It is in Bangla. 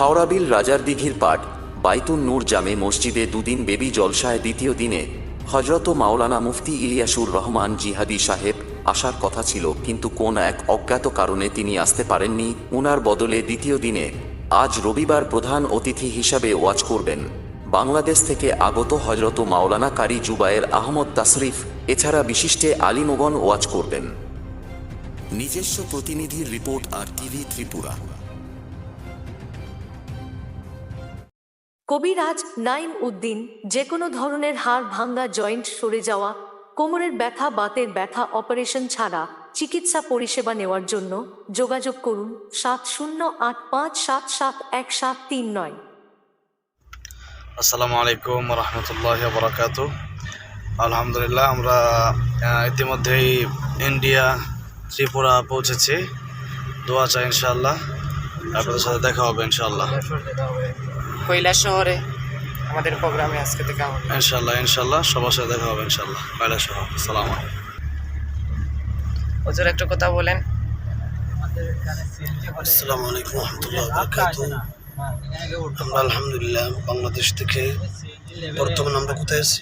হাওড়াবিল রাজার দিঘির পাট, বাইতুন নূর জামে মসজিদে দুদিন বেবি জলসায় দ্বিতীয় দিনে হজরত মাওলানা মুফতি ইলিয়াসুর রহমান জিহাদি সাহেব আসার কথা ছিল, কিন্তু কোন এক অজ্ঞাত কারণে তিনি আসতে পারেননি, উনার বদলে দ্বিতীয় দিনে আজ রবিবার প্রধান অতিথি হিসাবে ওয়াজ করবেন। বাংলাদেশ থেকে আগত হজরত মাওলানা কারি জুবায়ের আহমদ তাসরিফ, এছাড়া বিশিষ্টে আলিমগণ ওয়াজ করবেন। নিজস্ব প্রতিনিধির রিপোর্ট আর টিভি ত্রিপুরা। কবিরাজ নাইম উদ্দিন যে কোনো ধরনের হাড় ভাঙ্গা জয়েন্ট সরে যাওয়া, কোমরের ব্যথা, বাতের ব্যথা, অপারেশন ছাড়া চিকিৎসা পরিষেবা নেওয়ার জন্য যোগাযোগ করুন সাত শূন্য আট পাঁচ সাত সাত এক সাত তিন নয়। আসসালামু আলাইকুম রহমতুল্লাহ বরাকাত। আলহামদুলিল্লাহ আমরা ইতিমধ্যেই ইন্ডিয়া ত্রিপুরা পৌঁছেছি। দোয়া চাই ইনশাল্লাহ আপনাদের সাথে দেখা হবে ইনশাআল্লাহ। কৈলাস শহরে আমাদের প্রোগ্রামে আজকে থেকে আমাদের। ইনশাআল্লাহ ইনশাআল্লাহ সবার সাথে দেখা হবে ইনশাআল্লাহ। পয়লা সহ সালাম হুজুর একটু কথা বলেন। আসসালামু আলাইকুম রহমতুল্লাহ বরাকাত আমরা আলহামদুলিল্লাহ বাংলাদেশ থেকে বর্তমানে আমরা কোথায় আছি?